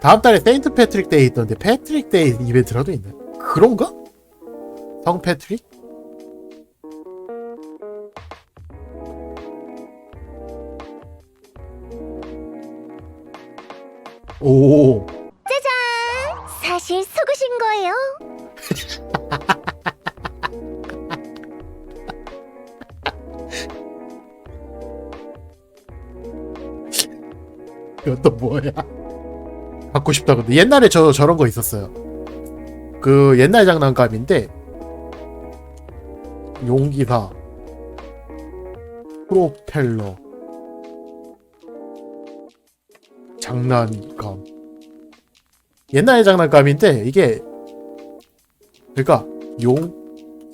다음 달에 세인트 패트릭 데이 있던데 패트릭 데이 이벤트라도 있네. 그런가? 성 패트릭? 오, 사실 속으신 거예요? 이것도 뭐야? 갖고 싶다 근데 옛날에 저 저런 거 있었어요. 그 옛날 장난감인데 용기사 프로펠러 장난감. 옛날 장난감인데 이게 그러니까 용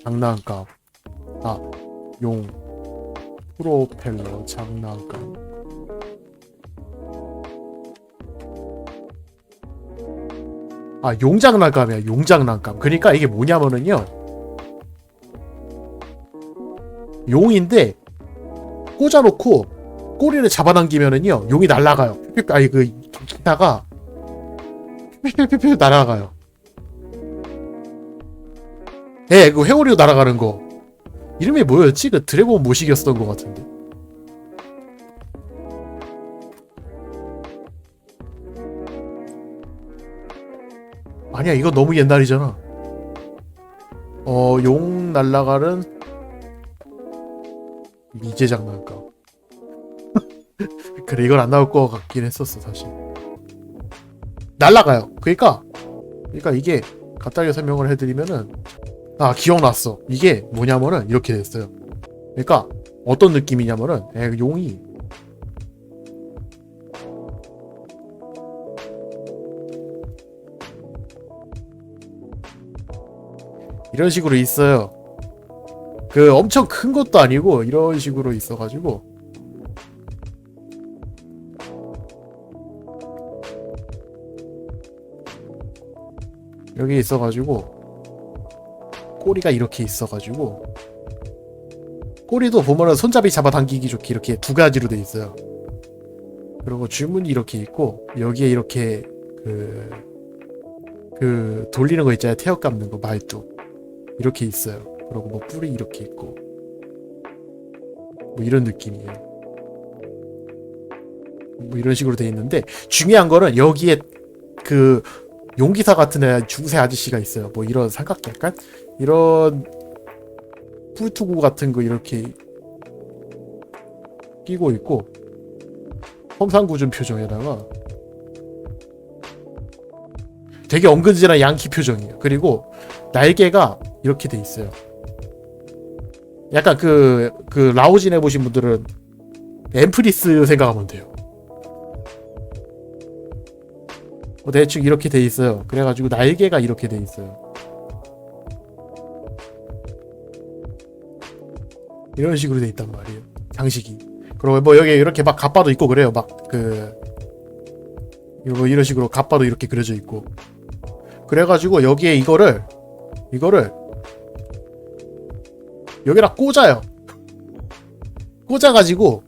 장난감. 아용 프로펠러 장난감 아 용장난감이야 용장난감. 그러니까 이게 뭐냐면은요. 용인데 꽂아놓고 꼬리를 잡아당기면은요 용이 날아가요. 아니 그 기타가 삐삐삐삐 날아가요. 예, 그 회오리로 날아가는 거. 이름이 뭐였지? 그 드래곤 모식이었던 것 같은데 아니야 이거 너무 옛날이잖아. 어용 날라가는 미제 장난감. 그래 이건 안 나올 것 같긴 했었어 사실. 날라가요. 그러니까 그러니까 이게 간단하게 설명을 해드리면은 아 기억났어. 이게 뭐냐면은 이렇게 됐어요. 그러니까 어떤 느낌이냐면은 에, 용이 이런 식으로 있어요. 그 엄청 큰 것도 아니고 이런 식으로 있어가지고 여기 있어가지고 꼬리가 이렇게 있어가지고 꼬리도 보면은 손잡이 잡아당기기 좋게 이렇게 두 가지로 돼 있어요. 그리고 줄무늬 이렇게 있고 여기에 이렇게 그, 그 돌리는 거 있잖아요. 태엽 감는 거 말뚝. 이렇게 있어요. 그리고 뭐 뿔이 이렇게 있고 뭐 이런 느낌이에요. 뭐 이런 식으로 돼 있는데 중요한 거는 여기에 그 용기사 같은 애 중세 아저씨가 있어요. 뭐 이런 삼각대 약간 이런 뿔투구 같은 거 이렇게 끼고 있고 험상궂은 표정에다가 되게 엉근지한 양키 표정이에요. 그리고 날개가 이렇게 돼 있어요. 약간 그, 그, 라오진 해보신 분들은 엠프리스 생각하면 돼요. 뭐 대충 이렇게 돼 있어요. 그래가지고 날개가 이렇게 돼 있어요. 이런 식으로 돼 있단 말이에요. 장식이. 그리고 뭐 여기 이렇게 막 갑바도 있고 그래요. 막 그, 이거 이런 식으로 갑바도 이렇게 그려져 있고. 그래가지고 여기에 이거를, 이거를 여기다 꽂아요. 꽂아가지고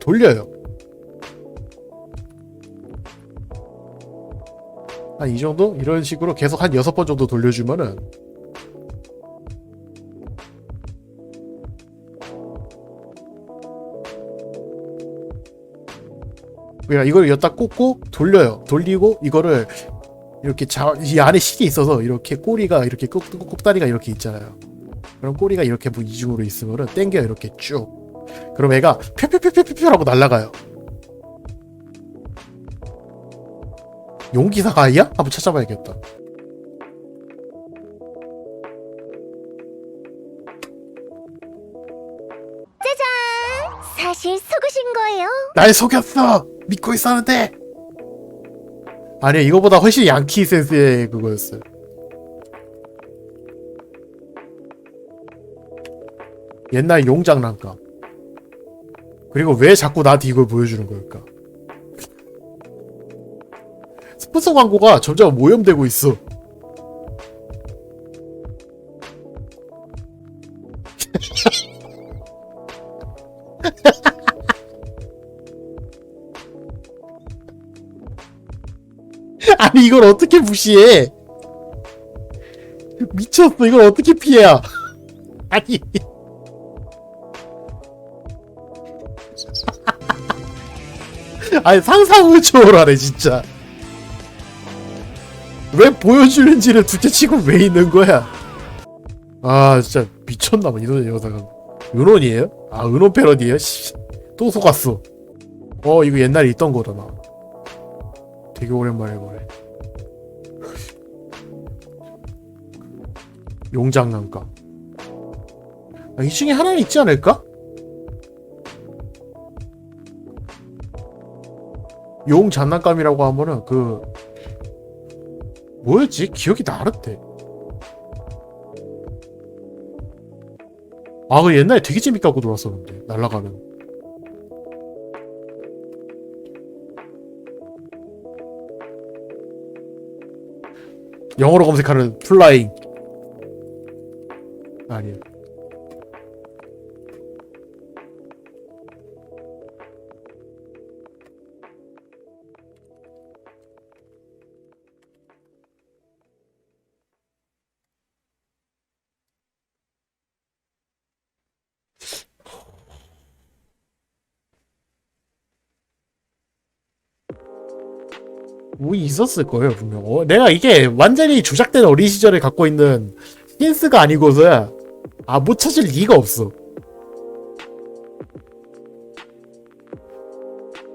돌려요. 한 이 정도? 이런 식으로 계속 한 여섯 번 정도 돌려주면은 그냥 이걸 여기다 꽂고 돌려요. 돌리고 이거를 이렇게 자, 이 안에 실이 있어서 이렇게 꼬리가 이렇게 꼭, 꼭다리가 이렇게 있잖아요. 그럼 꼬리가 이렇게 뭐 이중으로 있으면은 땡겨 이렇게 쭉. 그럼 애가 펴펴펴펴펴라고 날아가요. 용기사가 아이야? 한번 찾아봐야겠다. 사실 속으신 거예요? 날 속였어! 믿고 있었는데! 아니야, 이거보다 훨씬 양키 센스의 그거였어요. 옛날 용장난감. 그리고 왜 자꾸 나한테 이걸 보여주는 걸까? 스폰서 광고가 점점 오염되고 있어. 아니 이걸 어떻게 무시해? 미쳤어 이걸 어떻게 피해야? 아니 아니 상상을 초월하네 진짜 왜 보여주는지를 둘째치고 왜 있는 거야? 아 진짜 미쳤나봐 이놈의 여자가 은혼이에요? 아 은혼 패러디에요? 씨, 또 속았어 어 이거 옛날에 있던 거다 나 되게 오랜만에 보네 용장난감 아, 이 중에 하나는 있지 않을까? 용 장난감이라고 하면은 그 뭐였지? 기억이 나는데 아, 그 옛날에 되게 재밌게 하고 놀았었는데 날아가는 영어로 검색하는 플라잉 아니야 뭐 있었을 거예요 분명 어, 내가 이게 완전히 조작된 어린 시절에 갖고 있는 힌스가 아니고서야 아 못 찾을 리가 없어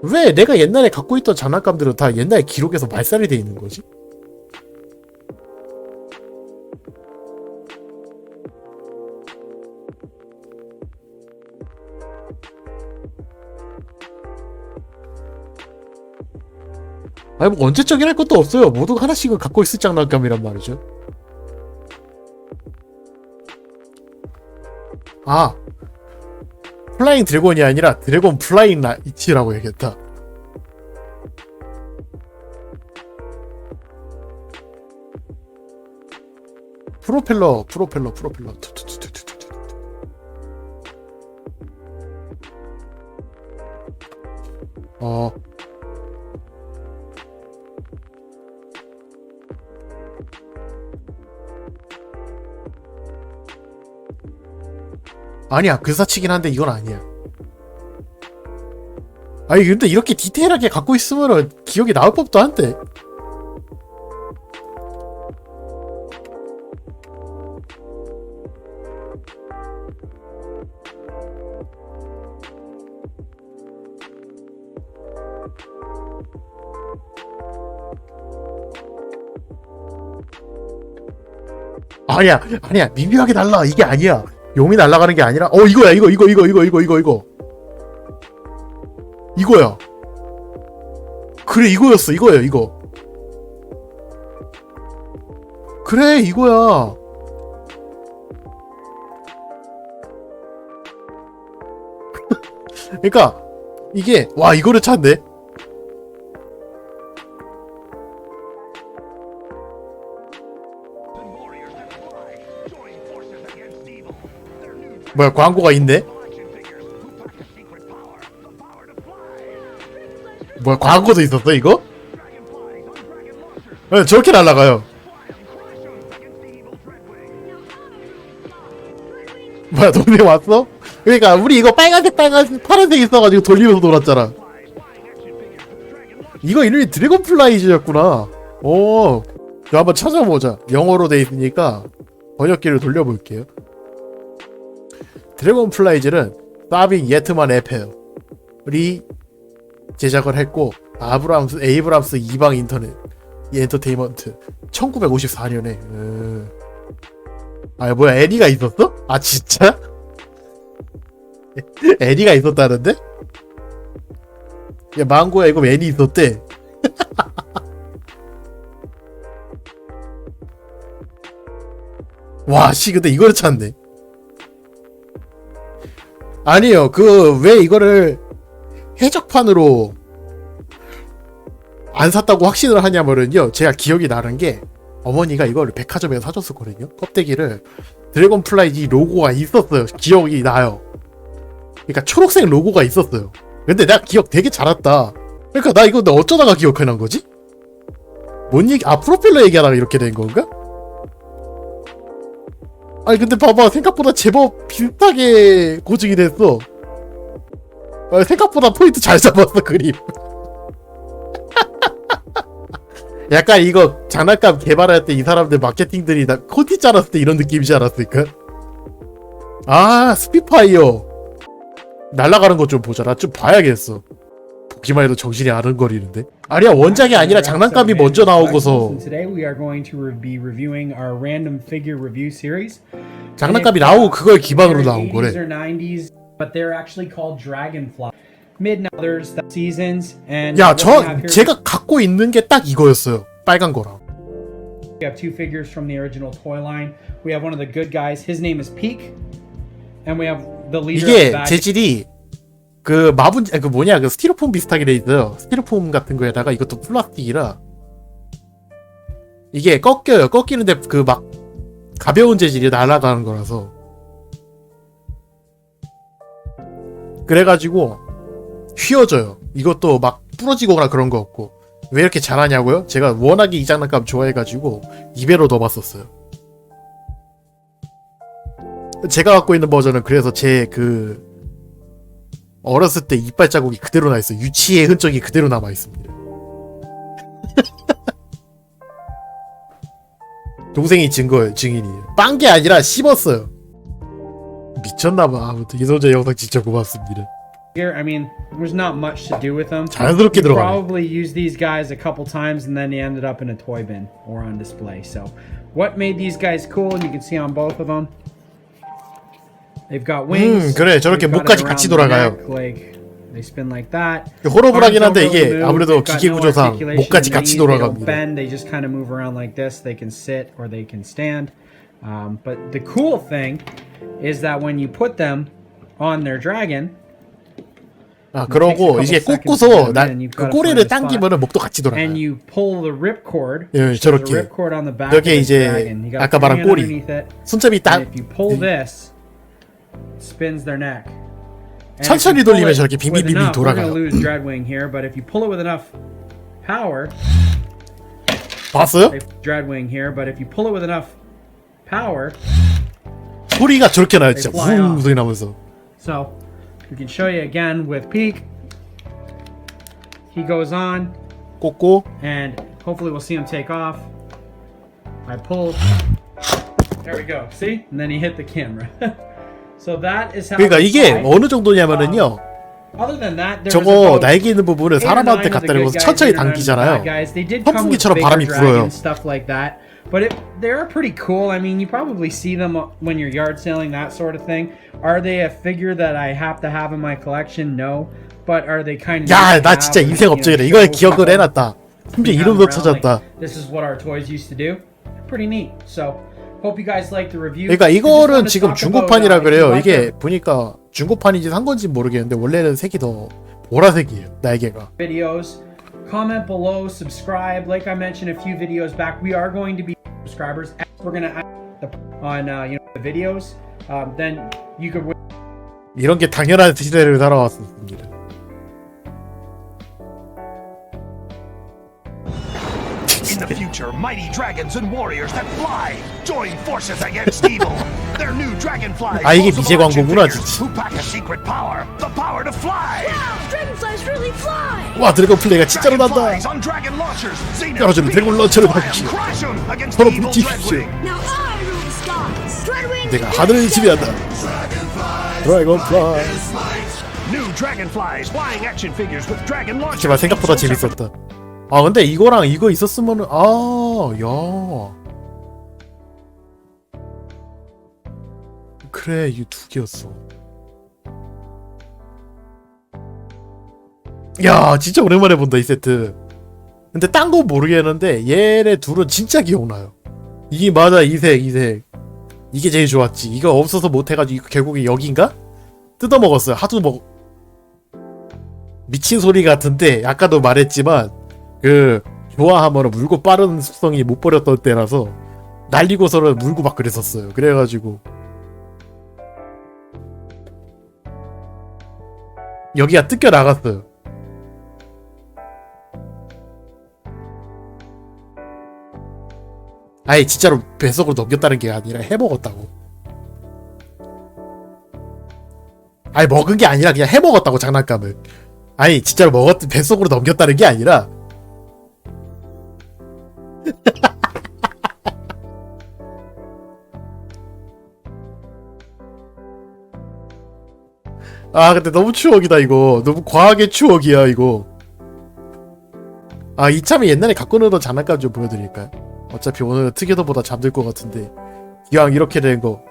왜 내가 옛날에 갖고 있던 장난감들은 다 옛날 기록에서 말살이 돼 있는 거지? 아니 뭐 언제적인 할 것도 없어요. 모두가 하나씩은 갖고 있을 장난감이란 말이죠. 아 플라잉 드래곤이 아니라 드래곤 플라잉 라이치라고 해야겠다. 프로펠러 프로펠러 프로펠러. 어 아니야 그 사치긴 한데 이건 아니야. 아니 근데 이렇게 디테일하게 갖고 있으면은 기억이 나올 법도 한데. 아니야 아니야 미묘하게 달라. 이게 아니야 용이 날아가는 게 아니라 어 이거야 이거 이거 이거 이거 이거 이거 이거. 이거야. 그래 이거였어 이거야 이거. 그래 이거야. 그러니까 이게 와 이거를 찾네 뭐야 광고가 있네? 뭐야 광고도 있었어 이거? 네, 저렇게 날아가요? 뭐야 동네 왔어? 그러니까 우리 이거 빨간색 빨간색 파란색 있어가지고 돌리면서 놀았잖아. 이거 이름이 드래곤 플라이즈였구나. 오 한번 찾아보자. 영어로 돼 있으니까 번역기를 돌려볼게요 드래곤 플라이즈는 사빙 예트만 에페어리 제작을 했고 아브람스 에이브람스 이방 인터넷 이 엔터테인먼트 1954년에 음. 아 뭐야 애니가 있었어? 아 진짜? 애니가 있었다는데? 야 망고야 이거 애니 있었대 와씨 근데 이거를 찾네 아니요 그 왜 이거를 해적판으로 안 샀다고 확신을 하냐면요 제가 기억이 나는 게 어머니가 이거를 백화점에서 사줬었거든요. 껍데기를 드래곤 플라이지 로고가 있었어요. 기억이 나요. 그러니까 초록색 로고가 있었어요. 근데 내가 기억 되게 잘했다. 그러니까 나 이거 너 어쩌다가 기억해낸 거지? 뭔 얘기 아 프로펠러 얘기하다가 이렇게 된 건가? 아니 근데 봐봐. 생각보다 제법 비슷하게 고증이 됐어. 아, 생각보다 포인트 잘 잡았어 그림. 약간 이거 장난감 개발할 때 이 사람들 마케팅들이 다 코디 짜놨을 때 이런 느낌이지 않았을까? 아 스피파이어. 날아가는 거좀 보자. 나 좀 봐야겠어 보기만 해도 정신이 아른거리는데 아니야 원작이 아니라 장난감이 먼저 나오고서 today we are going to be reviewing our random figure review series. 장난감이 나오고 uh, 그걸 기반으로 나온 80s 거래 or 90s, but they're actually called Dragonfly. Mid others seasons and 야 저 제가 갖고 있는 게 딱 이거였어요 빨간 거랑 We have two figures from the original toy line. We have one of the good guys. His name is Peak, and we have the leader 이게 the 재질이 그 마분 아, 그 뭐냐 그 스티로폼 비슷하게 돼 있어요. 스티로폼 같은 거에다가 이것도 플라스틱이라 이게 꺾여요. 꺾이는데 그 막 가벼운 재질이 날아가는 거라서. 그래가지고 휘어져요. 이것도 막 부러지거나 그런 거 없고. 왜 이렇게 잘하냐고요? 제가 워낙에 이 장난감 좋아해가지고 2배로 넣어봤었어요. 제가 갖고 있는 버전은 그래서 제그 어렸을 때 이빨 자국이 그대로 나 있어요. 유치의 흔적이 그대로 남아 있습니다. 동생이 증거예요, 증인이에요. 빤게 아니라 씹었어요. 미쳤나봐. 아무튼 이소재 영상 진짜 고맙습니다. Here, I mean, there's not much to do with them. 자연스럽게 You 들어가네. probably used these guys a couple times and then they ended up in a toy bin or on display. So, what made these guys cool? And you can see on both of them. 음, 그래. 저렇게 목까지 같이 돌아가요. Arms 한데 이게 아무래도 기계 구조상 목까지 같이 돌아갑니다. bend, they just kind of move around like this. They can sit or they can stand. Um, but the cool thing is that when you put them on their dragon, 아, 그러고 이게 꽂고서 나그 꼬리를 당기면은 목도 같이 돌아가요. and you pull the ripcord. 예, 저렇게. the 이제 아까 말한 꼬리. 손잡이 딱 spins their neck. And if 천천히 you pull 돌리면 it 저렇게 with 빙빙빙빙 enough, we're 돌아가요. gonna lose Dreadwing here, but if you pull it with enough power, 봤어요? if Dreadwing here, but if you pull it with enough power, 소리가 저렇게 나요, 진짜. They fly 웅 off. 소리 나면서. so we can show you again with Peak. He goes on, 꽂고 and hopefully we'll see him take off. I pull. There we go. See? And then he hit the camera. 그러니까 they 이게. 어느 정도냐면은요. Other than that, there was 저거 날개 있는 부분을 사람한테 갖다 good 대고 guys, 천천히 당기잖아요. They 선풍기처럼 바람이 불어요. But it, they're pretty cool. I mean, you probably see them when you're yard selling, that sort of thing. Are they a figure that I have to have in my collection? No. But are they kind of 야, 나 진짜 인생 업적이래. 이걸 기억을 해놨다. 심지어 이름도 찾았다. This is what our toys used to do. Pretty neat. So, hope you guys like the review. 그러니까 이거는 지금 중고판이라 uh, 그래요. 이게 보니까 중고판인지 산 건지 모르겠는데 원래는 색이 더 보라색이에요. 날개가. videos. Comment below, subscribe. Like I mentioned a few videos back, we are going to be subscribers. We're gonna add the, on uh, you know the videos. Um, then you could 이런 게 당연한 시대를 살아왔습니다. The future, mighty dragons and warriors that fly join forces against evil. Their new dragonflies. 아, 이게 미제 광고구나, 진짜. Who pack a secret power, the power to fly. Dragonflies really fly. 와 드래곤 플레이가 진짜로 난다. Dragonflies on dragon launchers. Zenith, 떨어지는 드래곤 런처를 받으시오. 서로 evil 부딪히십시오. Dreadwing. Now I rule the skies. Dreadwing. 내가 하늘을 지배한다. 드래곤 플라이. New dragonflies, flying action figures with dragon launchers. 제발 생각보다 재밌었다. 아 근데 이거랑 이거 있었으면은 아 야. 그래 이 두 개였어. 야 진짜 오랜만에 본다 이 세트. 근데 딴 거 모르겠는데 얘네 둘은 진짜 기억나요. 이게 맞아 이색 이색. 이게 제일 좋았지. 이거 없어서 못해가지고 결국에 여긴가? 뜯어 먹었어요. 하도 먹. 미친 소리 같은데 아까도 말했지만 그 좋아하면 물고 빠른 습성이 못 버렸던 때라서 날리고서는 물고 막 그랬었어요. 그래가지고 여기가 뜯겨 나갔어요. 아니 진짜로 뱃속으로 넘겼다는 게 아니라 해먹었다고 아니 먹은 게 아니라 그냥 해먹었다고 장난감을 아니 진짜로 먹었 뱃속으로 넘겼다는 게 아니라 아 근데 너무 추억이다 이거. 너무 과하게 추억이야 이거. 아 이참에 옛날에 갖고 놀던 장난감 좀 보여드릴까요? 어차피 오늘 특이도보다 잠들 것 같은데. 기왕 이렇게 된거